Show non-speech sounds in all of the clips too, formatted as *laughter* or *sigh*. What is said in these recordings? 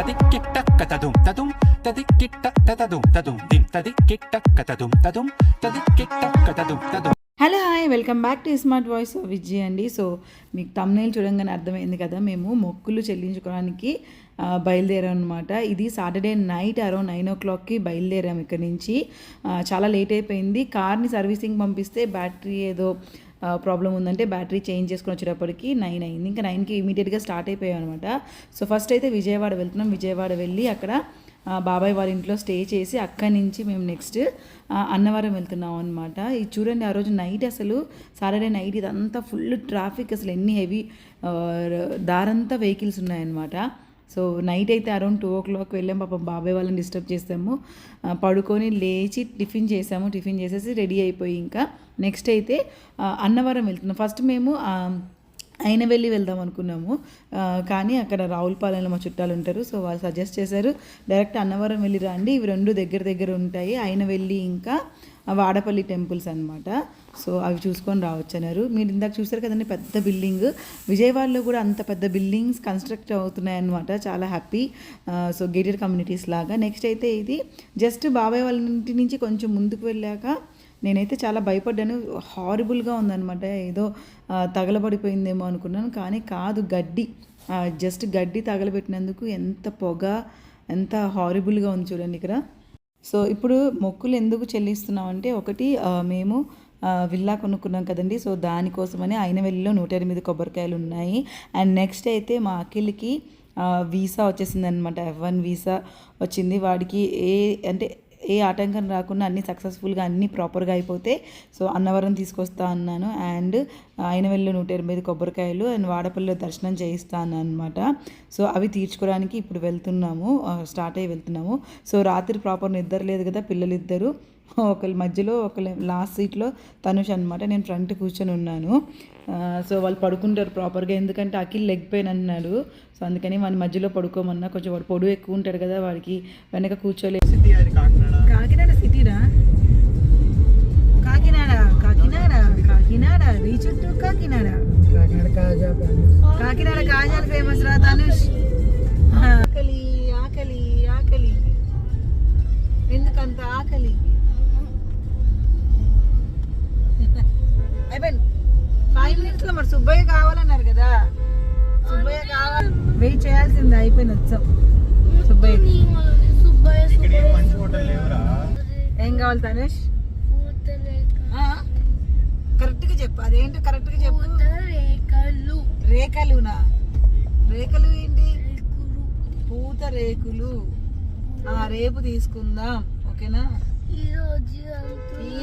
తదిక్కిట్ట కతదుం తదుం తదిక్కిట్ట తతదుం తదుం దిం తదిక్కిట్ట కతదుం తదుం తదిక్కిట్ట కతదుం తదుం hello hi welcome back to Smart Voice Vijay అండి సో మీకు తమ్నేల్ చూడంగానే అర్థమైంది కదా మేము మొక్కులు చెల్లించుకోవడానికి బయలుదేరాం అనమాట ఇది Saturday night around nine o క్లాక్కి బయలుదేరాం ఇక్కడ నుంచి చాలా లేట్ అయిపోయింది కార్ని సర్వీసింగ్ పంపిస్తే బ్యాటరీ ఏదో ప్రాబ్లం ఉందంటే బ్యాటరీ చేంజ్ చేసుకుని వచ్చేటప్పటికి నైన్ అయింది. ఇంకా నైన్కి ఇమీడియట్గా స్టార్ట్ అయిపోయాం అనమాట సో ఫస్ట్ అయితే విజయవాడ వెళ్తున్నాం. విజయవాడ వెళ్ళి అక్కడ బాబాయ్ వాళ్ళ ఇంట్లో స్టే చేసి అక్కడి నుంచి మేము నెక్స్ట్ అన్నవరం వెళ్తున్నాం అనమాట ఇది చూడండి ఆ రోజు నైట్ అసలు సాటర్డే నైట్ ఇదంతా ఫుల్ ట్రాఫిక్ అసలు ఎన్ని హెవీ దారంతా వెహికల్స్ ఉన్నాయన్నమాట. సో నైట్ అయితే అరౌండ్ టూ ఓ క్లాక్ వెళ్ళాం. పాపం బాబాయ్ వాళ్ళని డిస్టర్బ్ చేస్తాము. పడుకొని లేచి టిఫిన్ చేసాము. టిఫిన్ చేసేసి రెడీ అయిపోయి ఇంకా నెక్స్ట్ అయితే అన్నవరం వెళ్తున్నాం. ఫస్ట్ మేము ఆయన వెళ్ళి వెళ్దాం అనుకున్నాము. కానీ అక్కడ రావులపాలెంలో మా చుట్టాలు ఉంటారు. సో వాళ్ళు సజెస్ట్ చేశారు డైరెక్ట్ అన్నవరం వెళ్ళి రండి. ఇవి రెండు దగ్గర దగ్గర ఉంటాయి. ఆయన వెళ్ళి ఇంకా వాడపల్లి టెంపుల్స్ అనమాట సో అవి చూసుకొని రావచ్చు అన్నారు మీరు ఇందాక చూసారు కదండి పెద్ద బిల్డింగ్. విజయవాడలో కూడా అంత పెద్ద బిల్డింగ్స్ కన్స్ట్రక్ట్ అవుతున్నాయన్నమాట. చాలా హ్యాపీ. సో గేటెడ్ కమ్యూనిటీస్ లాగా. నెక్స్ట్ అయితే ఇది జస్ట్ బాబాయ్ వాళ్ళ ఇంటి నుంచి కొంచెం ముందుకు వెళ్ళాక నేనైతే చాలా భయపడ్డాను. హారిబుల్గా ఉందన్నమాట. ఏదో తగలబడిపోయిందేమో అనుకున్నాను. కానీ కాదు గడ్డి. జస్ట్ గడ్డి తగలబెట్టినందుకు ఎంత పొగ ఎంత హారిబుల్గా ఉంది చూడండి ఇక్కడ. సో ఇప్పుడు మొక్కులు ఎందుకు చెల్లిస్తున్నామంటే ఒకటి మేము విల్లా కొనుక్కున్నాం కదండి. సో దానికోసమని అయినవెల్లిలో నూట ఎనిమిది కొబ్బరికాయలు ఉన్నాయి. అండ్ నెక్స్ట్ అయితే మా అఖిల్కి వీసా వచ్చేసింది అనమాట ఎఫ్ వన్ వీసా వచ్చింది. వాడికి ఏ అంటే ఏ ఆటంకం రాకుండా అన్నీ సక్సెస్ఫుల్గా అన్నీ ప్రాపర్గా అయిపోతే సో అన్నవరం తీసుకొస్తా అన్నాను. అండ్ అయినవెల్లి నూట ఎనిమిది కొబ్బరికాయలు అండ్ వాడపల్లిలో దర్శనం చేయిస్తాను అనమాట సో అవి తీర్చుకోవడానికి ఇప్పుడు వెళ్తున్నాము. స్టార్ట్ అయ్యి వెళ్తున్నాము. సో రాత్రి ప్రాపర్ నిద్ర లేదు కదా పిల్లలు ఇద్దరు ఒకరి మధ్యలో ఒకళ్ళ లాస్ట్ సీట్లో తనుష్ అనమాట నేను ఫ్రంట్ కూర్చొని ఉన్నాను. సో వాళ్ళు పడుకుంటారు ప్రాపర్గా ఎందుకంటే అఖిల్ లెగ్ పెయిన్ అన్నాడు. సో అందుకని వాని మధ్యలో పడుకోమన్నా. కొంచెం వాడు పొడువు ఎక్కువ ఉంటాడు కదా వాడికి. వెనక కూర్చోలేదు కాకినాడ కాజాలు ఫేమస్ రా ధనుష్ ఆకలి ఆకలి ఆకలి. ఎందుకంత ఆకలి? అయిపోయింది. ఫైవ్ మినిట్స్లో మరి సుబ్బయ్య కావాలన్నారు కదా. సుబ్బయ్య కావాలి. వెయిట్ చేయాల్సింది అయిపోయింది వచ్చాం సుబ్బయ్య ఏం కావాలి తనేష్? కరెక్ట్గా చెప్పు. అదేంటో కరెక్ట్గా చెప్పు. రేఖలునా రేఖలు ఏంటి? పూత రేకులు. ఆ రేపు తీసుకుందాం ఓకేనా? ఈ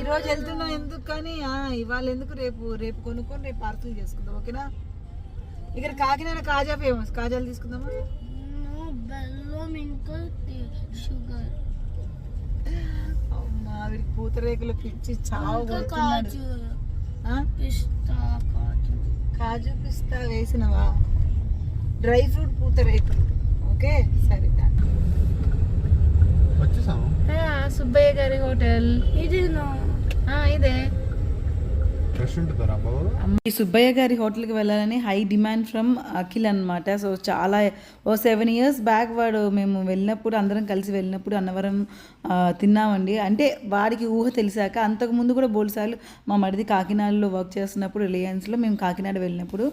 రోజు వెళ్తున్నాం. ఎందుకు కానీ ఆ, ఇవాళ ఎందుకు రేపు రేపు కొనుక్కొని రేపు పార్సల్ చేసుకుందాం ఓకేనా? ఇక్కడ కాకినాడ కాజా ఫేమస్. కాజాలు తీసుకుందామా? బెల్లం ఇంకా షుగర్. అమ్మా వీడికి పూతరేకులు పిచ్చి చావు? పిస్తా కాజు పిస్తా వేసినవా? డ్రై ఫ్రూట్ పూతరేకులు ఓకే సరే సుబ్బయ్య గారి హోటల్. ఇదేనా? ఇదే. బాబు ఈ సుబ్బయ్య గారి హోటల్కి వెళ్ళాలని హై డిమాండ్ ఫ్రమ్ అఖిల్ అనమాట సో చాలా ఓ సెవెన్ ఇయర్స్ బ్యాక్ వాడు మేము వెళ్ళినప్పుడు అందరం కలిసి వెళ్ళినప్పుడు అన్నవరం తిన్నామండి. అంటే వాడికి ఊహ తెలిసాక అంతకుముందు కూడా బోల్సార్లు మా మడిది కాకినాడలో వర్క్ చేస్తున్నప్పుడు రిలయన్స్లో మేము కాకినాడ వెళ్ళినప్పుడు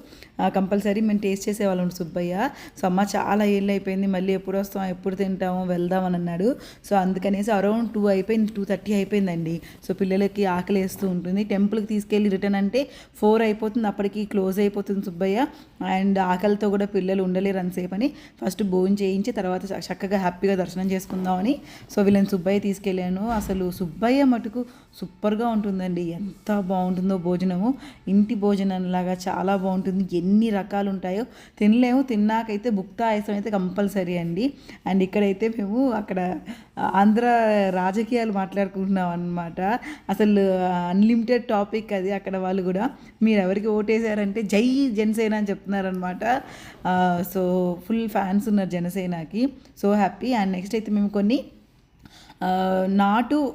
కంపల్సరీ మేము టేస్ట్ చేసేవాళ్ళం సుబ్బయ్య. సో అమ్మ చాలా ఏళ్ళు అయిపోయింది మళ్ళీ ఎప్పుడు వస్తాం ఎప్పుడు తింటాము వెళ్దాం అని అన్నాడు. సో అందుకనేసి అరౌండ్ టూ అయిపోయింది టూ థర్టీ అయిపోయిందండి. సో పిల్లలకి ఆకలి వేస్తూ ఉంటుంది. టెంపుల్కి తీసుకెళ్ళి రిటర్న్ అంటే ఫోర్ అయిపోతుంది. అప్పటికి క్లోజ్ అయిపోతుంది సుబ్బయ్య. అండ్ ఆకలితో కూడా పిల్లలు ఉండలేరు అంతసేపు అని ఫస్ట్ భోజనం చేయించి తర్వాత చక్కగా హ్యాపీగా దర్శనం చేసుకుందామని. సో వీళ్ళని సుబ్బయ్య తీసుకెళ్ళాను. అసలు సుబ్బయ్య మటుకు సూపర్గా ఉంటుందండి. ఎంత బాగుంటుందో భోజనము. ఇంటి భోజనంలాగా చాలా బాగుంటుంది. ఎన్ని రకాలు ఉంటాయో తినలేము. తిన్నాకైతే బుక్తా ఆయసం అయితే కంపల్సరీ అండి. అండ్ ఇక్కడైతే మేము అక్కడ ఆంధ్ర రాజకీయాలు మాట్లాడుకుంటున్నాం అనమాట అసలు అన్లిమిటెడ్ టాపిక్ అది అక్కడ వాళ్ళు కూడా. మీరు ఎవరికి ఓటేశారంటే జై జనసేన అని చెప్తున్నారనమాట సో ఫుల్ ఫ్యాన్స్ ఉన్నారు జనసేనకి. సో హ్యాపీ అండ్ నెక్స్ట్ అయితే మేము కొన్ని నాటు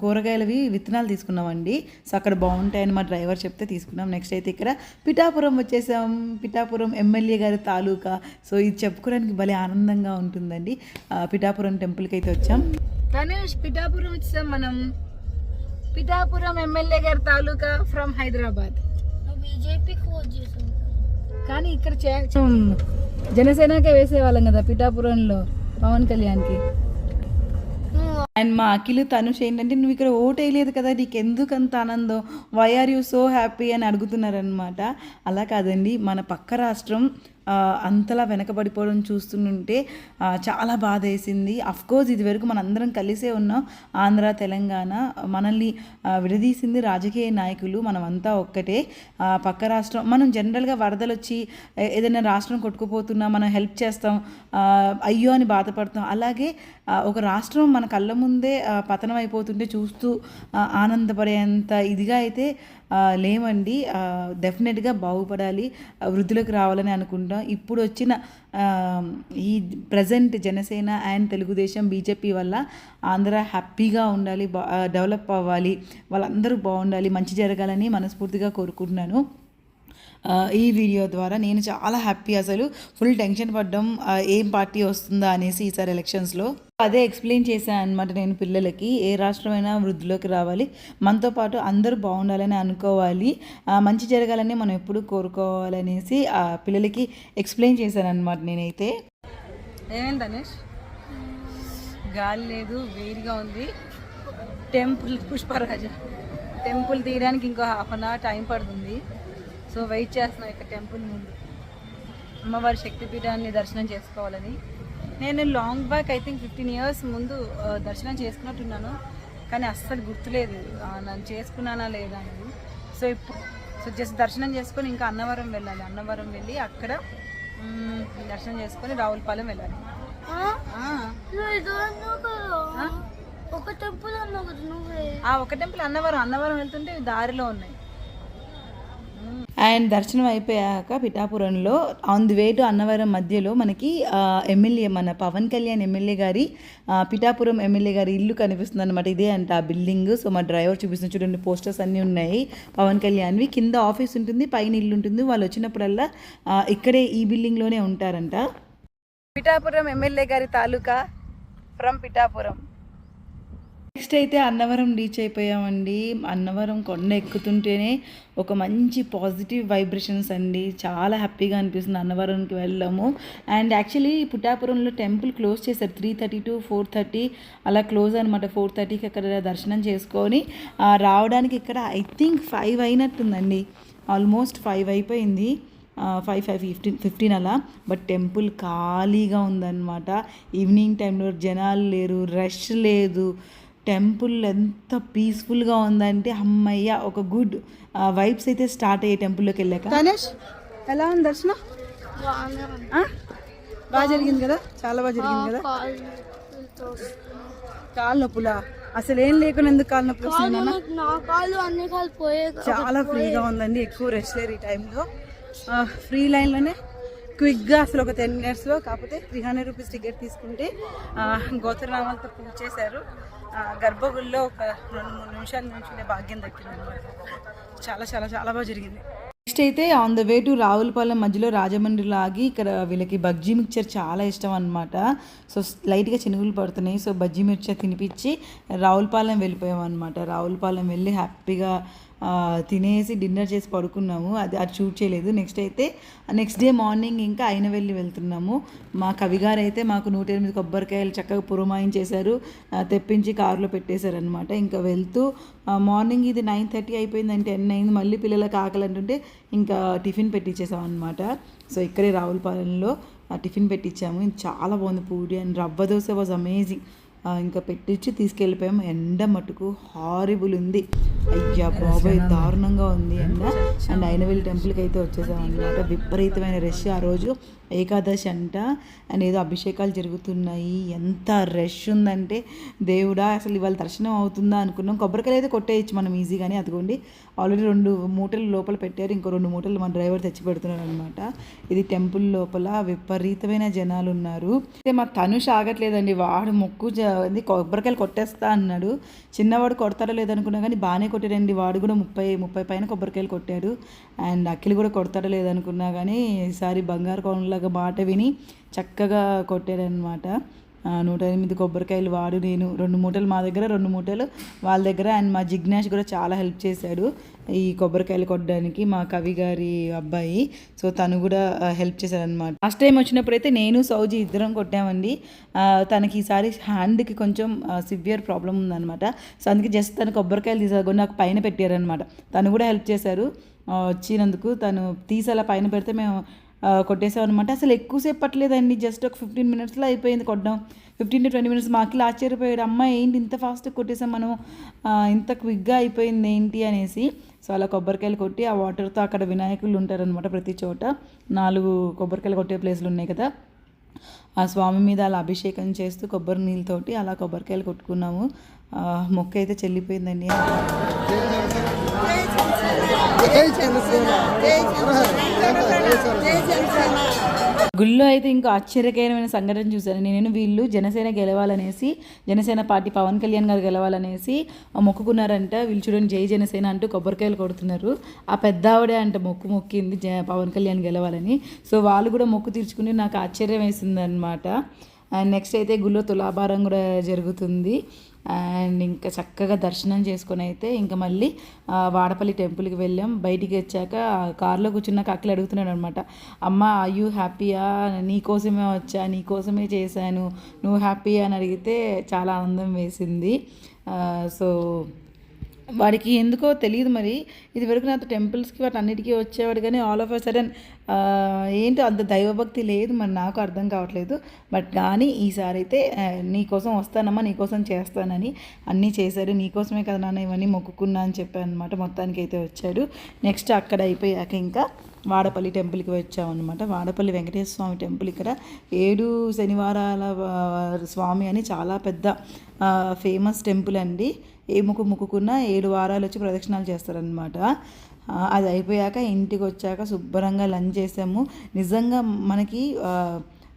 కూరగాయలవి విత్తనాలు తీసుకున్నామండి. సో అక్కడ బాగుంటాయని మా డ్రైవర్ చెప్తే తీసుకున్నాం. నెక్స్ట్ అయితే ఇక్కడ పిఠాపురం వచ్చేసాం. పిఠాపురం ఎమ్మెల్యే గారి తాలూకా. సో ఇది చెప్పుకోవడానికి భలే ఆనందంగా ఉంటుందండి. పిఠాపురం టెంపుల్కి అయితే వచ్చాం. గణేష్ పిఠాపురం వచ్చాం మనం. పిఠాపురం ఎమ్మెల్యే గారి తాలూకా ఫ్రమ్ హైదరాబాద్. బీజేపీకి కానీ ఇక్కడ చే- జనసేనకే వేసేవాళ్ళం కదా పిఠాపురంలో పవన్ కళ్యాణ్కి. అండ్ మా అఖిల్ తనుష్ ఏంటంటే నువ్వు ఇక్కడ ఓటేయలేదు కదా నీకు ఎందుకు అంత ఆనందం? Why are you so happy అని అడుగుతున్నారనమాట అలా కాదండి మన పక్క రాష్ట్రం అంతలా వెనకబడిపోవడం చూస్తుంటే చాలా బాధ వేసింది కోర్స్ ఇది వరకు మనందరం కలిసే ఉన్నాం ఆంధ్ర తెలంగాణ మనల్ని విడదీసింది రాజకీయ నాయకులు మనమంతా ఒక్కటే. పక్క రాష్ట్రం మనం జనరల్గా వరదలు వచ్చి ఏదైనా రాష్ట్రం కొట్టుకుపోతున్నా మనం హెల్ప్ చేస్తాం అయ్యో అని బాధపడతాం. అలాగే ఒక రాష్ట్రం మన కళ్ళ ముందే పతనం అయిపోతుంటే చూస్తూ ఆనందపడేంత ఇదిగా అయితే లేమండి. డెఫినెట్గా బాగుపడాలి వృద్ధులకు వృద్ధిలోకి రావాలని అనుకుంటాం. ఇప్పుడు వచ్చిన ఈ present Janasena and Telugu Desam BJP వల్ల ఆంధ్ర హ్యాపీగా ఉండాలి బా డెవలప్ అవ్వాలి వాళ్ళందరూ బాగుండాలి మంచి జరగాలని మనస్ఫూర్తిగా కోరుకుంటున్నాను. ఈ వీడియో ద్వారా నేను చాలా హ్యాపీ అసలు. ఫుల్ టెన్షన్ పడ్డం ఏం పార్టీ వస్తుందా అనేసి ఈసారి ఎలక్షన్స్లో అదే ఎక్స్ప్లెయిన్ చేశాను అనమాట నేను పిల్లలకి ఏ రాష్ట్రమైనా వృద్ధిలోకి రావాలి. మనతో పాటు అందరూ బాగుండాలని అనుకోవాలి. మంచి జరగాలని మనం ఎప్పుడు కోరుకోవాలనేసి ఆ పిల్లలకి ఎక్స్ప్లెయిన్ చేశాను అనమాట నేనైతే. ఏమైంది ధనేష్ గాలి లేదు వేడిగా ఉంది. టెంపుల్ పుష్పరాజ. టెంపుల్ తీయడానికి ఇంకో హాఫ్ అన్ అవర్ టైం పడుతుంది. సో వెయిట్ చేస్తున్నాం ఇక్కడ టెంపుల్ ముందు అమ్మవారి శక్తిపీఠాన్ని దర్శనం చేసుకోవాలని. నేను long back I think fifteen years ముందు దర్శనం చేసుకున్నట్టున్నాను. కానీ అస్సలు గుర్తులేదు నన్ను చేసుకున్నానా లేదా అనేది. సో ఇప్పుడు సో జస్ట్ దర్శనం చేసుకొని ఇంకా అన్నవరం వెళ్ళాలి. అన్నవరం వెళ్ళి అక్కడ దర్శనం చేసుకొని రావులపాలెం వెళ్ళాలి. ఒక టెంపుల్ అన్నవరం. అన్నవరం వెళ్తుంటే దారిలో ఉన్నాయి. అండ్ దర్శనం అయిపోయాక పిఠాపురంలో on the way to Annavaram మధ్యలో మనకి ఎమ్మెల్యే మన పవన్ కళ్యాణ్ ఎమ్మెల్యే గారి పిఠాపురం ఎమ్మెల్యే గారి ఇల్లు కనిపిస్తుంది అనమాట ఇదే అంట ఆ బిల్డింగ్. సో మా డ్రైవర్ చూపిస్తున్న చూడండి పోస్టర్స్ అన్నీ ఉన్నాయి. పవన్ కళ్యాణ్వి కింద ఆఫీస్ ఉంటుంది పైన ఇల్లు ఉంటుంది. వాళ్ళు వచ్చినప్పుడల్లా ఇక్కడే ఈ బిల్డింగ్లోనే ఉంటారంట. పిఠాపురం ఎమ్మెల్యే గారి తాలూకా? ఫ్రమ్ పిఠాపురం. నెక్స్ట్ అయితే అన్నవరం రీచ్ అయిపోయామండి. అన్నవరం కొండ ఎక్కుతుంటేనే ఒక మంచి పాజిటివ్ వైబ్రేషన్స్ అండి. చాలా హ్యాపీగా అనిపిస్తుంది అన్నవరంకి వెళ్ళాము అండ్ యాక్చువల్లీ పుట్టాపురంలో టెంపుల్ క్లోజ్ చేశారు. Three thirty to four thirty అలా క్లోజ్ అనమాట ఫోర్ థర్టీకి అక్కడ దర్శనం చేసుకొని రావడానికి ఇక్కడ ఐ థింక్ ఫైవ్ అయినట్టుందండి. ఆల్మోస్ట్ ఫైవ్ అయిపోయింది. ఫైవ్ ఫైవ్ ఫిఫ్టీన్ ఫిఫ్టీన్ అలా. బట్ టెంపుల్ ఖాళీగా ఉందన్నమాట. ఈవినింగ్ టైంలో జనాలు లేరు రష్ లేదు. టెంపుల్ ఎంత పీస్ఫుల్గా ఉందంటే అమ్మయ్య ఒక గుడ్ వైబ్స్ అయితే స్టార్ట్ అయ్యే టెంపుల్లోకి వెళ్ళాక. గణేష్ ఎలా ఉంది దర్శనం? బాగా జరిగింది కదా? చాలా బాగా జరిగింది కదా? కాళ్ళ నొప్పులా? అసలు ఏం లేకుండా ఎందుకు కాళ్ళ నొప్పులు వస్తున్నాయి పోయే చాలా ఫ్రీగా ఉందండి ఎక్కువ రెస్ట్ లేరు ఈ టైంలో. ఫ్రీ లైన్లోనే క్విక్గా అసలు ఒక టెన్ మినిట్స్లో కాకపోతే త్రీ హండ్రెడ్ రూపీస్ టికెట్ తీసుకుంటే గోత్రనామాలతో పూజ చేశారు. గర్భగుడిలో ఒక రెండు మూడు నిమిషాల నుంచి భాగ్యం దక్కింది అనమాట. చాలా చాలా చాలా బాగా జరిగింది. నెక్స్ట్ అయితే on the way to Ravulapalem మధ్యలో రాజమండ్రిలో ఆగి ఇక్కడ వీళ్ళకి బజ్జీ మిక్చర్ చాలా ఇష్టం అనమాట సో లైట్గా చినుగులు పడుతున్నాయి. సో బజ్జీ మిక్చర్ తినిపించి రావులపాలెం వెళ్ళిపోయాం అనమాట రావులపాలెం వెళ్ళి హ్యాపీగా తినేసి డిన్నర్ చేసి పడుకున్నాము. అది అది షూట్ చేయలేదు. నెక్స్ట్ అయితే నెక్స్ట్ డే మార్నింగ్ ఇంకా అయిన వెళ్ళి వెళ్తున్నాము. మా కవిగారు అయితే మాకు నూట ఎనిమిది కొబ్బరికాయలు చక్కగా పురమాయించేశారు చేశారు. తెప్పించి కారులో పెట్టేశారనమాట ఇంకా వెళ్తూ మార్నింగ్ ఇది నైన్ థర్టీ అయిపోయిందంటే టెన్ అయింది. మళ్ళీ పిల్లలకు ఆకలి అంటుంటే ఇంకా టిఫిన్ పెట్టించేసాం అనమాట సో ఇక్కడే రావులపాలెంలో టిఫిన్ పెట్టించాము చాలా బాగుంది puri. And rava dosa was amazing. ఇంకా పెట్టించి తీసుకెళ్ళిపోయాము ఎండ మటుకు హారిబుల్ ఉంది. అయ్యా బాబాయ్ దారుణంగా ఉంది ఎండ. అండ్ అయినవెల్లి టెంపుల్కి అయితే వచ్చేసాం అనమాట విపరీతమైన రష్ ఆ రోజు. ఏకాదశి అంట అండ్ ఏదో అభిషేకాలు జరుగుతున్నాయి. ఎంత రష్ ఉందంటే దేవుడా అసలు ఇవాళ దర్శనం అవుతుందా అనుకున్నాం. కొబ్బరికాయలు అయితే కొట్టేయచ్చు మనం ఈజీగానే అదిగోండి ఆల్రెడీ రెండు మూటలు లోపల పెట్టారు. ఇంకో రెండు మూటలు మన డ్రైవర్ తెచ్చి పెడుతున్నాడు అనమాట ఇది టెంపుల్ లోపల విపరీతమైన జనాలు ఉన్నారు. అయితే మా తనుష్ ఆగట్లేదండి. వాడు మొక్కు కొబ్బరికాయలు కొట్టేస్తా అన్నాడు. చిన్నవాడు కొడతాడో లేదనుకున్నా కానీ బాగానే కొట్టాడండి. వాడు కూడా ముప్పై ముప్పై పైన కొబ్బరికాయలు కొట్టాడు. అండ్ అఖిల్ కూడా కొడతాడో లేదనుకున్నా కానీ ఈసారి బంగారు కోణంలాగా మాట విని చక్కగా కొట్టాడనమాట నూట ఎనిమిది కొబ్బరికాయలు వాడు నేను రెండు మూటలు మా దగ్గర రెండు మూటలు వాళ్ళ దగ్గర. అండ్ మా జిజ్ఞాష్ కూడా చాలా హెల్ప్ చేశాడు ఈ కొబ్బరికాయలు కొట్టడానికి మా కవి గారి అబ్బాయి. సో తను కూడా హెల్ప్ చేశాడనమాట ఫస్ట్ టైం వచ్చినప్పుడు అయితే నేను సౌజీ ఇద్దరం కొట్టామండి. తనకి ఈసారి హ్యాండ్కి కొంచెం సివియర్ ప్రాబ్లం ఉందన్నమాట. సో అందుకే జస్ట్ తను కొబ్బరికాయలు తీసుకొని నాకు పైన పెట్టారనమాట తను కూడా హెల్ప్ చేశారు. వచ్చినందుకు తను తీసేలా అలా పైన పెడితే మేము కొట్టేసామన్నమాట అనమాట అసలు ఎక్కువసేపు పట్టలేదండి. జస్ట్ ఒక ఫిఫ్టీన్ మినిట్స్లో అయిపోయింది కొట్టడం. ఫిఫ్టీన్ టు ట్వంటీ మినిట్స్ మాకి ఆశ్చర్యపోయాడు. అమ్మ ఏంటి ఇంత ఫాస్ట్ కొట్టేసాం మనం? ఇంత క్విక్గా అయిపోయింది ఏంటి అనేసి. సో అలా కొబ్బరికాయలు కొట్టి ఆ వాటర్తో అక్కడ వినాయకులు ఉంటారనమాట ప్రతి చోట. నాలుగు కొబ్బరికాయలు కొట్టే ప్లేస్లు ఉన్నాయి కదా. ఆ స్వామి మీద అలా అభిషేకం చేస్తూ కొబ్బరి నీళ్ళతోటి అలా కొబ్బరికాయలు కొట్టుకున్నాము. మొక్క అయితే చెల్లిపోయిందండి. గుళ్ళో అయితే ఇంకో ఆశ్చర్యకరమైన సంఘటన చూశాను. నేను వీళ్ళు జనసేన గెలవాలనేసి జనసేన పార్టీ పవన్ కళ్యాణ్ గారు గెలవాలనేసి మొక్కుకున్నారంట. వీళ్ళు చూడండి జై జనసేన అంటూ కొబ్బరికాయలు కొడుతున్నారు. ఆ పెద్ద ఆవిడే అంట మొక్కు మొక్కింది జ పవన్ కళ్యాణ్ గెలవాలని. సో వాళ్ళు కూడా మొక్కు తీర్చుకుని నాకు ఆశ్చర్యం వేసింది అనమాట నెక్స్ట్ అయితే గుళ్ళో తులాభారం కూడా జరుగుతుంది. అండ్ ఇంకా చక్కగా దర్శనం చేసుకొని అయితే ఇంకా మళ్ళీ వాడపల్లి టెంపుల్కి వెళ్ళాం. బయటికి వచ్చాక కారులో కార్లో కూర్చున్నాక అక్కలు అడుగుతున్నాడు అనమాట అమ్మ ఆ యూ హ్యాపీయా నీకోసమే వచ్చా? నీకోసమే చేశాను. నువ్వు హ్యాపీయా అని అడిగితే చాలా ఆనందం వేసింది. సో వాడికి ఎందుకో తెలియదు మరి. ఇది వరకు నాతో టెంపుల్స్కి వాటి అన్నిటికీ వచ్చేవాడు కానీ ఆల్ ఆఫ్ అ సడన్ ఏంటో అంత దైవభక్తి లేదు మరి నాకు అర్థం కావట్లేదు. బట్ కానీ ఈసారి అయితే నీకోసం వస్తానమ్మా నీకోసం చేస్తానని అన్నీ చేశాడు. నీకోసమే కదా నాన్న ఇవన్నీ మొక్కుకున్నా అని చెప్పాను అనమాట మొత్తానికి అయితే వచ్చాడు. నెక్స్ట్ అక్కడ అయిపోయాక ఇంకా వాడపల్లి టెంపుల్కి వచ్చామన్నమాట. వాడపల్లి వెంకటేశ్వర స్వామి టెంపుల్ ఇక్కడ ఏడు శనివారాల స్వామి అని చాలా పెద్ద ఫేమస్ టెంపుల్ అండి. ఏ ముక్కు ముక్కుకున్నా ఏడు వారాలు వచ్చి ప్రదక్షిణాలు చేస్తారనమాట అది అయిపోయాక ఇంటికి వచ్చాక శుభ్రంగా లంచ్ చేసాము. నిజంగా మనకి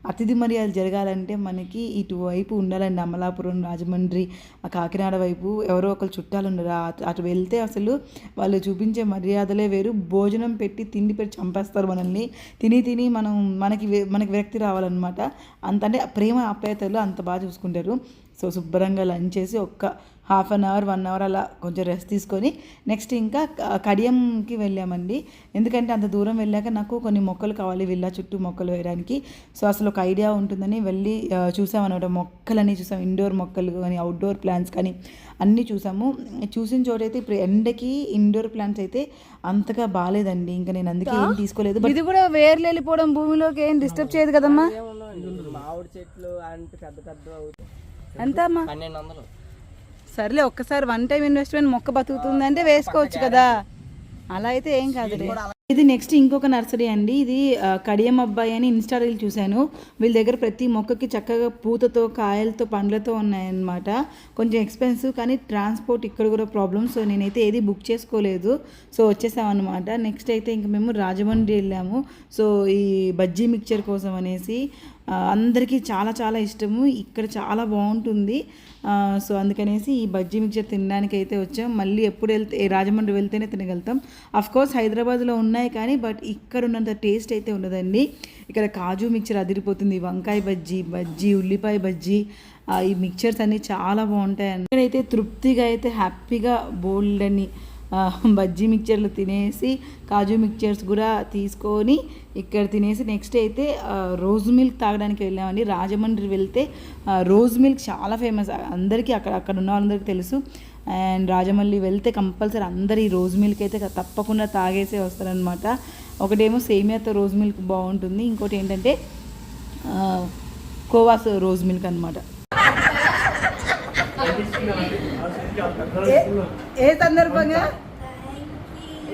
అతిథి మర్యాదలు జరగాలంటే మనకి ఇటువైపు ఉండాలండి అమలాపురం రాజమండ్రి కాకినాడ వైపు ఎవరో ఒకరు చుట్టాలు ఉండరు అటు- అటు వెళ్తే అసలు వాళ్ళు చూపించే మర్యాదలే వేరు. భోజనం పెట్టి తిండి పెట్టి చంపేస్తారు మనల్ని. తిని తిని మనం మనకి మనకి విరక్తి రావాలన్నమాట. అంత అంటే ప్రేమ ఆప్యాయతలు అంత బాగా చూసుకుంటారు. సో శుభ్రంగా లంచ్ చేసి ఒక్క half an hour one hour అలా కొంచెం రెస్ట్ తీసుకొని నెక్స్ట్ ఇంకా కడియంకి వెళ్ళామండి. ఎందుకంటే అంత దూరం వెళ్ళాక నాకు కొన్ని మొక్కలు కావాలి విల్లా చుట్టూ మొక్కలు వేయడానికి. సో అసలు ఒక ఐడియా ఉంటుందని వెళ్ళి చూసామన్నమాట. మొక్కలన్నీ చూసాం ఇండోర్ మొక్కలు కానీ అవుట్డోర్ ప్లాంట్స్ కానీ అన్నీ చూసాము. చూసిన చోటైతే ఇప్పుడు ఎండకి ఇండోర్ ప్లాంట్స్ అయితే అంతగా బాగాలేదండి ఇంకా నేను అందుకే ఏం తీసుకోలేదు. ఇది కూడా వేర్లు వెళ్ళిపోవడం భూమిలోకి ఏం డిస్టర్బ్ చేయదు కదమ్మా? మామిడి చెట్లు అంటే పెద్ద పెద్ద అవుతాయి. ఎంత అమ్మా పన్నెండు వందలు. సర్లే ఒక్కసారి వన్ టైం ఇన్వెస్ట్మెంట్ మొక్క బతుకుతుంది అంటే వేసుకోవచ్చు కదా. అలా అయితే ఏం కాదులే. ఇది నెక్స్ట్ ఇంకొక నర్సరీ అండి. ఇది కడియం అబ్బాయి అని ఇన్స్టా రీల్ చూశాను. వీళ్ళ దగ్గర ప్రతి మొక్కకి చక్కగా పూతతో కాయలతో పండ్లతో ఉన్నాయన్నమాట. కొంచెం ఎక్స్పెన్సివ్ కానీ ట్రాన్స్పోర్ట్ ఇక్కడ కూడా ప్రాబ్లమ్ సో నేనైతే ఏది బుక్ చేసుకోలేదు. సో వచ్చేసామన్నమాట. నెక్స్ట్ అయితే ఇంక మేము రాజమండ్రి వెళ్ళాము. సో ఈ బజ్జీ మిక్చర్ కోసం అనేసి అందరికీ చాలా చాలా ఇష్టము. ఇక్కడ చాలా బాగుంటుంది. సో అందుకనేసి ఈ బజ్జీ మిక్చర్ తినడానికి అయితే వచ్చాం. మళ్ళీ ఎప్పుడు వెళ్తే రాజమండ్రి వెళ్తేనే తినగలుగుతాం. అఫ్ కోర్స్ హైదరాబాద్లో ఉన్నాయి కానీ బట్ ఇక్కడ ఉన్నంత టేస్ట్ అయితే ఉండదండి. ఇక్కడ కాజు మిక్చర్ అదిరిపోతుంది. వంకాయ బజ్జీ బజ్జీ ఉల్లిపాయ బజ్జీ ఈ మిక్చర్స్ అన్నీ చాలా బాగుంటాయి అండి ఇక్కడైతే తృప్తిగా అయితే హ్యాపీగా బోల్డ్ అని బజ్జీ మిక్చర్లు తినేసి కాజు మిక్చర్స్ కూడా తీసుకొని ఇక్కడ తినేసి నెక్స్ట్ అయితే రోజ్ మిల్క్ తాగడానికి వెళ్ళామండి. రాజమండ్రి వెళ్తే రోజ్ మిల్క్ చాలా ఫేమస్ అందరికీ అక్కడ అక్కడ ఉన్న వాళ్ళందరికీ తెలుసు. అండ్ రాజమల్లి వెళ్తే కంపల్సరీ అందరు ఈ రోజ్ మిల్క్ అయితే తప్పకుండా తాగేసే వస్తారనమాట ఒకటేమో సేమియాతో రోజ్ మిల్క్ బాగుంటుంది. ఇంకోటి ఏంటంటే కోవాస్ రోజ్ మిల్క్ అనమాట ఏ సందర్భంగా?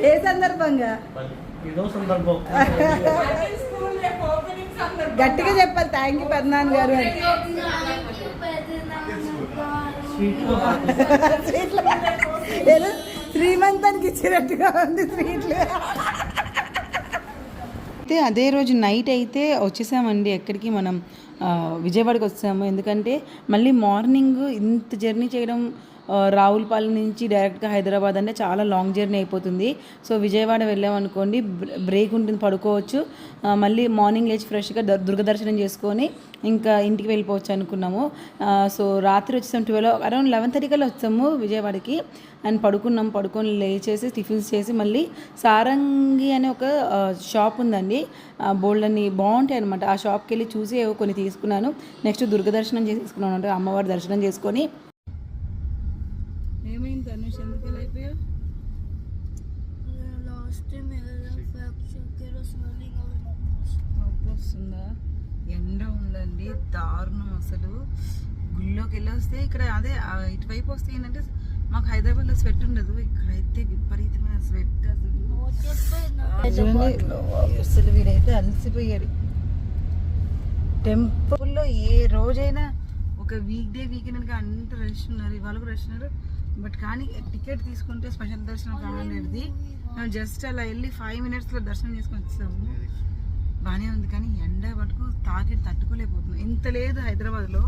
ఏ సందర్భంగా? గట్టిగా చెప్పాలి. థ్యాంక్ యూ పెద్దనాన్న గారు స్వీట్లు ఏదో శ్రీమంతానికి ఇచ్చినట్టుగా ఉంది స్వీట్లు అయితే అదే రోజు నైట్ అయితే వచ్చేసామండి ఎక్కడికి మనం విజయవాడకి వచ్చాము ఎందుకంటే మళ్ళీ మార్నింగ్ ఇంత జర్నీ చేయడం రావులపాలెం నుంచి డైరెక్ట్గా హైదరాబాద్ అంటే చాలా లాంగ్ జర్నీ అయిపోతుంది. సో విజయవాడ వెళ్ళామనుకోండి బ్ర- బ్రేక్ ఉంటుంది పడుకోవచ్చు. మళ్ళీ మార్నింగ్ లేచి ఫ్రెష్గా దుర్గదర్శనం దుర్గ దర్శనం చేసుకొని ఇంకా ఇంటికి వెళ్ళిపోవచ్చు అనుకున్నాము. సో రాత్రి వచ్చేసాం ట్వెల్వ్ అరౌండ్ లెవెన్ థర్టీకల్లా వచ్చాము విజయవాడకి. అండ్ పడుకున్నాం పడుకొని లేచేసి టిఫిన్స్ చేసి మళ్ళీ సారంగి అనే ఒక షాప్ ఉందండి. బోల్డ్ అని బాగుంటాయి అనమాట ఆ షాప్కి వెళ్ళి చూసి ఏవో కొన్ని తీసుకున్నాను. నెక్స్ట్ దుర్గ దర్శనం చేసేసుకున్నాను అంటే అమ్మవారి దర్శనం చేసుకొని నొప్పి వస్తుందా ఎండ ఉందండి దారుణం అసలు. గుళ్ళోకి వెళ్ళి వస్తే ఇక్కడ అదే ఇటువైపు వస్తే ఏంటంటే మాకు హైదరాబాద్లో స్వెట్ ఉండదు. ఇక్కడైతే విపరీతమైన స్వెట్ అసలు. అసలు వీడైతే అలసిపోయాడు. టెంపుల్లో ఏ రోజైనా ఒక వీక్ డే వీకెండ్ అంత రష్ ఉన్నారు ఇవాళ కూడా రష్ ఉన్నారు. బట్ కానీ టికెట్ తీసుకుంటే స్పెషల్ దర్శనం కావాలనేది. మేము జస్ట్ అలా వెళ్ళి ఫైవ్ మినిట్స్లో దర్శనం చేసుకొని వచ్చాము బాగానే ఉంది కానీ ఎండ మటుకు తాకి తట్టుకోలేకపోతున్నాం. ఇంత లేదు హైదరాబాద్లో.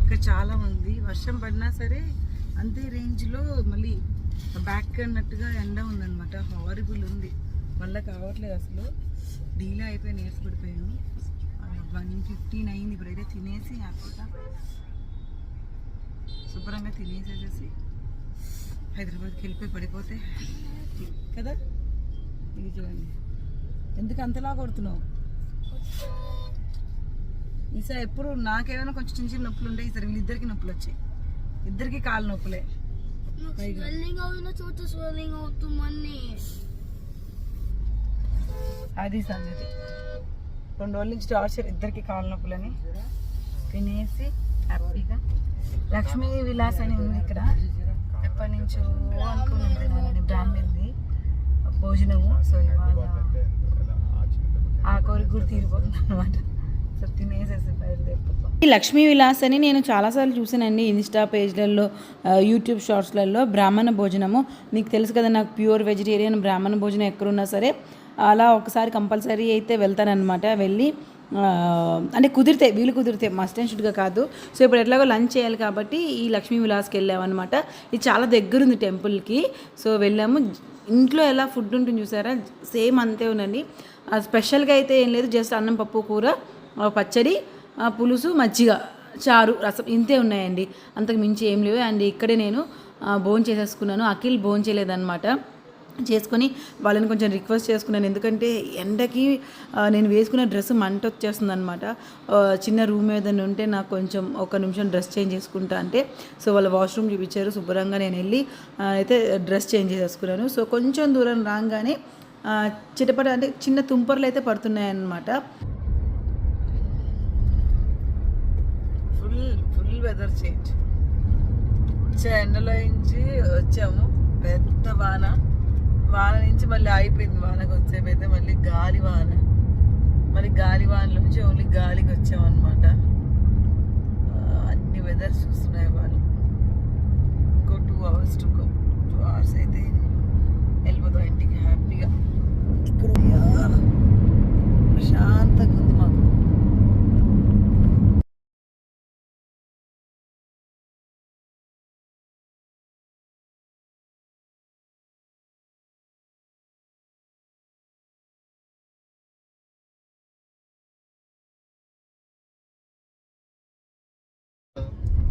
ఇక్కడ చాలా ఉంది. వర్షం పడినా సరే అంతే రేంజ్లో మళ్ళీ బ్యాక్ అన్నట్టుగా ఎండ ఉందన్నమాట. హారిబుల్ ఉంది. మళ్ళీ కావట్లేదు అసలు. డీలే అయిపోయి నీరస పడిపోయాను. వన్ ఫిఫ్టీన్ అయింది ఇప్పుడైతే తినేసి హ్యాపీగా శుభ్రంగా తినేసేసేసి హైదరాబాద్కి వెళ్ళిపోయి పడిపోతే కదా? ఇది చూడండి ఎందుకు అంతలా కొడుతున్నావు? ఈసారి ఎప్పుడు నాకేమైనా కొంచెం చిన్న చిన్న నొప్పులు ఉంటాయి ఈసారి వీళ్ళిద్దరికి నొప్పులు వచ్చాయి. ఇద్దరికి కాళ్ళ నొప్పులే. అది సంగతి. రెండు రోజుల నుంచి టార్చర్ ఇద్దరికి కాళ్ళ నొప్పులని తినేసి హ్యాపీగా. లక్ష్మీ విలాస్ అని ఉంది ఇక్కడ. ఎప్పటి నుంచో అనుకున్నాను భోజనము. సో ఇవాళ ఆ కోరిక కూడా తీరిపోతుంది అనమాట సో తినేసేసి బయలుదేరిపోతాం ఈ లక్ష్మీ విలాస్ అని నేను చాలాసార్లు చూసానండి ఇన్స్టా పేజ్లలో యూట్యూబ్ షార్ట్స్లలో బ్రాహ్మణ భోజనము. నీకు తెలుసు కదా నాకు ప్యూర్ వెజిటేరియన్ బ్రాహ్మణ భోజనం ఎక్కడున్నా సరే అలా ఒకసారి కంపల్సరీ అయితే వెళ్తానన్నమాట. వెళ్ళి ఆ, అంటే కుదిరితే వీలు కుదిరితే మస్ట్ అండ్ షుడ్గా కాదు. సో ఇప్పుడు ఎట్లాగో లంచ్ చేయాలి కాబట్టి ఈ లక్ష్మీ విలాస్కి వెళ్ళామన్నమాట. ఇది చాలా దగ్గరుంది టెంపుల్కి. సో వెళ్ళాము ఇంట్లో ఎలా ఫుడ్ ఉంటుంది చూసారా? సేమ్ అంతే ఉందండి. స్పెషల్గా అయితే ఏం లేదు జస్ట్ అన్నం పప్పు కూర ఆ, పచ్చడి పులుసు మజ్జిగ చారు రసం ఇంతే ఉన్నాయండి. అంతకు మించి ఏం లేవు. అండ్ ఇక్కడే నేను భోజనం చేసేసుకున్నాను అఖిల్ భోజనం చేయలేదన్నమాట చేసుకొని వాళ్ళని కొంచెం రిక్వెస్ట్ చేసుకున్నాను. ఎందుకంటే ఎండకి నేను వేసుకున్న డ్రెస్ మంట వచ్చేస్తుంది అనమాట చిన్న రూమ్ ఏదైనా ఉంటే నాకు కొంచెం ఒక నిమిషం డ్రెస్ చేంజ్ చేసుకుంటా అంటే సో వాళ్ళ వాష్రూమ్ చూపించారు. శుభ్రంగా నేను వెళ్ళి అయితే డ్రెస్ చేంజ్ చేసేసుకున్నాను సో కొంచెం దూరం రాగానే చిటపట అంటే చిన్న తుంపర్లు అయితే పడుతున్నాయన్నమాట. ఫుల్ ఫుల్ వెదర్ చేంజ్ వచ్చే ఎండలో నుంచి వచ్చాము. పెద్ద వాన. వాన నుంచి మళ్ళీ అయిపోయింది వానకు వచ్చేపు అయితే మళ్ళీ గాలి వాన. మళ్ళీ గాలి వాన నుంచి ఓన్లీ గాలికి వచ్చామన్నమాట. అన్ని వెదర్స్ చూస్తున్నాయి వాళ్ళు ఇంకో two hours to go two hours అయితే వెళ్ళిపోతాం ఇంటికి హ్యాపీగా ఇక్కడ యా, ప్రశాంతంగా ఉంది మాకు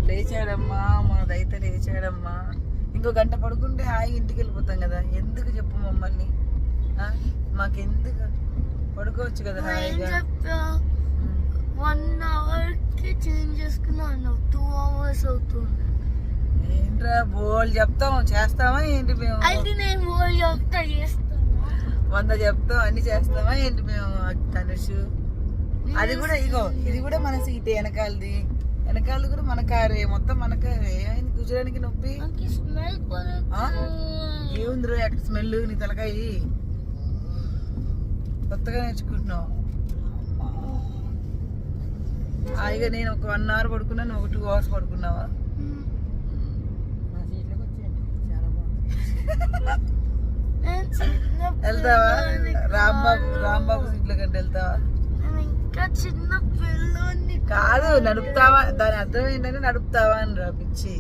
లేచాడమ్మా మాదైతే లేచాడమ్మా. ఇంకో గంట పడుకుంటే హాయి ఇంటికి వెళ్ళిపోతాం కదా. ఎందుకు చెప్పు మమ్మల్ని? మాకెందుకు? పడుకోవచ్చు కదా హాయిగా. వన్ అవర్కి చేంజ్ చేసుకున్నాను టూ అవర్స్ అవుతుంది. ఏంట్రా బోల్ చెప్తాం. చేస్తామా ఏంటి మేము? నేను మూడు చెప్తా చేస్తాను వంద చెప్తాం అన్ని చేస్తామా ఏంటి మేము తనుషు? అది కూడా ఇగో ఇది కూడా మన సీటే వెనకాలది. వెనకాలది కూడా మన కారే మొత్తం మన కారే ఏమైంది? కూర్చోడానికి నొప్పి? ఏముంది రో అక్కడ స్మెల్ నీ తలకాయి? కొత్తగా నేర్చుకుంటున్నావు. హాయిగా నేను ఒక వన్ అవర్ పడుకున్నా నువ్వు ఒక టూ అవర్స్ పడుకున్నావా? వెళ్తావా? రాంబాబు. రాంబాబు సీట్ల కంటే వెళ్తావా? చిన్న పిల్లోని కాదు నడుపుతావా? దాని అర్థం ఏంటంటే నడుపుతావా అని రా పిచ్చి.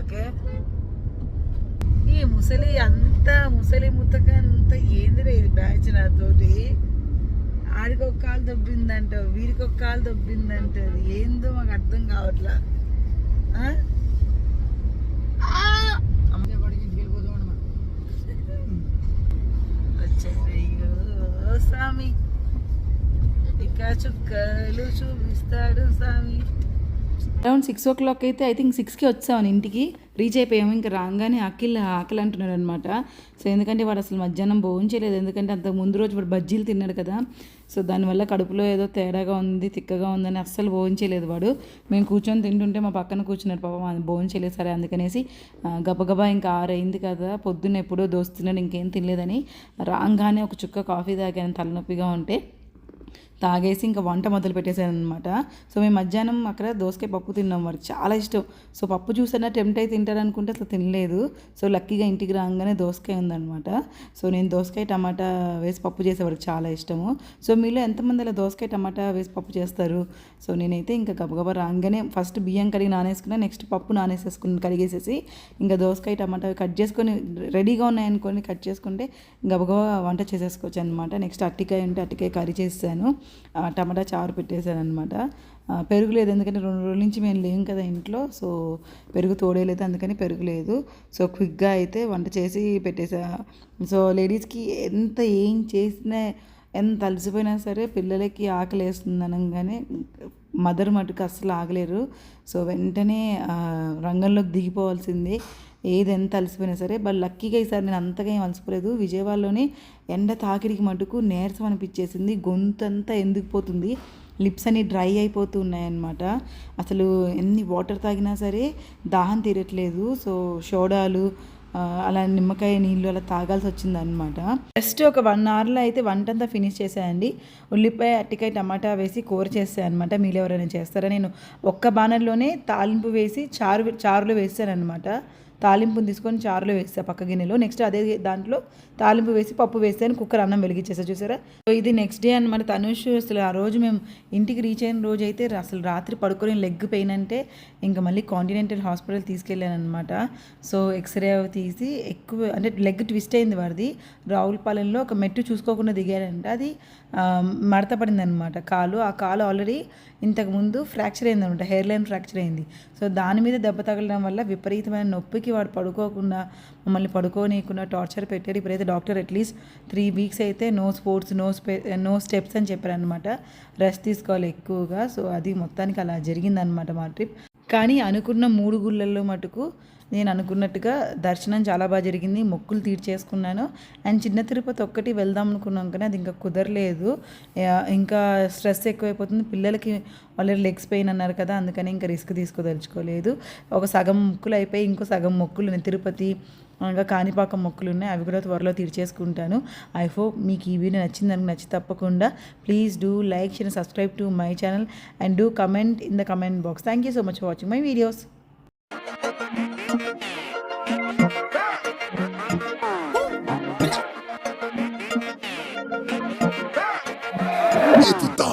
ఓకే? ఈ ముసలి అంత ముసలి ముత్తక అంత ఏందిరా ఇది బ్యాచ్ నాతోటి? ఆడికి ఒక కాలు దొబ్బిందంట వీరికి ఒక కాలు దొబ్బిందంట. ఏందో మాకు అర్థం కావట్లా. అయ్యో *laughs* స్వామి. ఇక చుక్కలు చూపిస్తాడు స్వామి అరౌండ్ సిక్స్ ఓ క్లాక్ అయితే ఐ థింక్ సిక్స్కి వచ్చాను ఇంటికి. రీచ్ అయిపోయాము ఇంకా రాగానే అఖిల్ ఆకలి అంటున్నాడు అనమాట సో ఎందుకంటే వాడు అసలు మధ్యాహ్నం భోంచలేదు ఎందుకంటే అంత ముందు రోజు వాడు బజ్జీలు తిన్నాడు కదా. సో దానివల్ల కడుపులో ఏదో తేడాగా ఉంది తిక్కగా ఉందని అస్సలు భోంచలేదు వాడు. మేము కూర్చొని తింటుంటే మా పక్కన కూర్చున్నాడు పాపం అది భోంచలేదు సరే అందుకనేసి గబగబా ఇంకా ఆరైంది కదా. పొద్దున్న ఎప్పుడో దోస్తున్నాడు ఇంకేం తినలేదని. రాగానే ఒక చుక్క కాఫీ తాగాను తలనొప్పిగా ఉంటే. తాగేసి ఇంకా వంట మొదలు పెట్టేశాను అనమాట సో మేము మధ్యాహ్నం అక్కడ దోసకాయ పప్పు తిన్నాం వారికి చాలా ఇష్టం. సో పప్పు చూసన్నా టెంప్ట్ అయి తింటారనుకుంటే అసలు తినలేదు. సో లక్కీగా ఇంటికి రాగానే దోసకాయ ఉందన్నమాట. సో నేను దోసకాయ టమాటా వేసి పప్పు చేసేవాడికి చాలా ఇష్టము. సో మీలో ఎంతమంది అలా దోసకాయ టమాటా వేసి పప్పు చేస్తారు? సో నేనైతే ఇంకా గబగబా రాగానే ఫస్ట్ బియ్యం కడిగి నానేసుకున్నా నెక్స్ట్ పప్పు నానేసేసుకుని కడిగేసేసి ఇంకా దోసకాయ టమాటా కట్ చేసుకొని రెడీగా ఉన్నాయనుకొని కట్ చేసుకుంటే గబగబా వంట చేసేసుకోవచ్చు అనమాట నెక్స్ట్ అట్టికాయ ఉంటే అట్టికాయ కర్రీ చేసాను టమాటా చారు పెట్టేశాను అనమాట పెరుగు లేదు ఎందుకంటే రెండు రోజుల నుంచి మేము లేం కదా ఇంట్లో సో పెరుగు తోడేయలేదు అందుకని పెరుగు లేదు. సో క్విక్గా అయితే వంట చేసి పెట్టేసా. సో లేడీస్కి ఎంత ఏం చేసినా ఎంత అలసిపోయినా సరే పిల్లలకి ఆకలి వేస్తుంది అనగానే మదర్ మటుకు అస్సలు ఆగలేరు. సో వెంటనే రంగంలోకి దిగిపోవాల్సిందే. ఏది ఎంత అలసిపోయినా సరే బట్ లక్కీగా ఈసారి నేను అంతగా ఏం అలసిపోలేదు. విజయవాడలోనే ఎండ తాకిడికి మటుకు నీరసం అనిపించేసింది. గొంతు అంతా ఎందుకు పోతుంది? లిప్స్ అన్ని డ్రై అయిపోతూ ఉన్నాయన్నమాట. అసలు ఎన్ని వాటర్ తాగినా సరే దాహం తీరట్లేదు. సో సోడాలు అలా నిమ్మకాయ నీళ్ళు అలా తాగాల్సి వచ్చిందనమాట జస్ట్ ఒక వన్ అవర్లో అయితే వంట అంతా ఫినిష్ చేసేయండి. ఉల్లిపాయ అట్టికాయ టమాటా వేసి కూర చేస్తాను అనమాట మీరు ఎవరైనా చేస్తారా? నేను ఒక్క బాణర్లోనే తాలింపు వేసి చారు చారులో వేస్తాను అనమాట తాలింపుని తీసుకొని చారులో వేస్తా పక్క గిన్నెలో. నెక్స్ట్ అదే దాంట్లో తాలింపు వేసి పప్పు వేస్తాను కుక్కర్ అన్నం వెలిగించేసా చూసారా? సో ఇది నెక్స్ట్ డే అనమాట తనుష్ అసలు ఆ రోజు మేము ఇంటికి రీచ్ అయిన రోజు అయితే అసలు రాత్రి పడుకొని లెగ్ పెయిన్ అంటే ఇంకా మళ్ళీ కాంటినెంటల్ హాస్పిటల్ తీసుకెళ్ళాను అనమాట సో ఎక్స్రే అవి తీసి ఎక్కువ అంటే లెగ్ ట్విస్ట్ అయింది వాడిది. రావులపాలెంలో ఒక మెట్టు చూసుకోకుండా దిగాడంట. అది మడత పడింది అనమాట కాలు ఆ కాలు ఆల్రెడీ ఇంతకుముందు ఫ్రాక్చర్ అయింది అనమాట హెయిర్ లైన్ ఫ్రాక్చర్ అయింది. సో దాని మీద దెబ్బ తగలడం వల్ల విపరీతమైన నొప్పికి వాడు పడుకోకుండా మమ్మల్ని పడుకోనీయకుండా టార్చర్ పెట్టారు ఇప్పుడైతే doctor at least three weeks అయితే నో స్పోర్ట్స్ నో స్పే నో స్టెప్స్ అని చెప్పారనమాట రెస్ట్ తీసుకోవాలి ఎక్కువగా. సో అది మొత్తానికి అలా జరిగిందనమాట మా ట్రిప్ కానీ అనుకున్న మూడు గుళ్ళల్లో మటుకు నేను అనుకున్నట్టుగా దర్శనం చాలా బాగా జరిగింది. మొక్కులు తీర్చేసుకున్నాను. అండ్ చిన్న తిరుపతి ఒక్కటి వెళ్దాం అనుకున్నాం కానీ అది ఇంకా కుదరలేదు. ఇంకా స్ట్రెస్ ఎక్కువైపోతుంది. పిల్లలకి ఆల్రెడీ లెగ్స్ పెయిన్ అన్నారు కదా అందుకని ఇంకా రిస్క్ తీసుకోదలుచుకోలేదు. ఒక సగం మొక్కులు అయిపోయి ఇంకో సగం మొక్కులు తిరుపతి ఇంకా కాణిపాకం మొక్కలు ఉన్నాయి అవి కూడా త్వరలో తీర్చేసుకుంటాను. ఐ హోప్ మీకు ఈ వీడియో నచ్చింది నాకు నచ్చి తప్పకుండా please do like share subscribe to my channel and do comment in the comment box thank you so much for watching my videos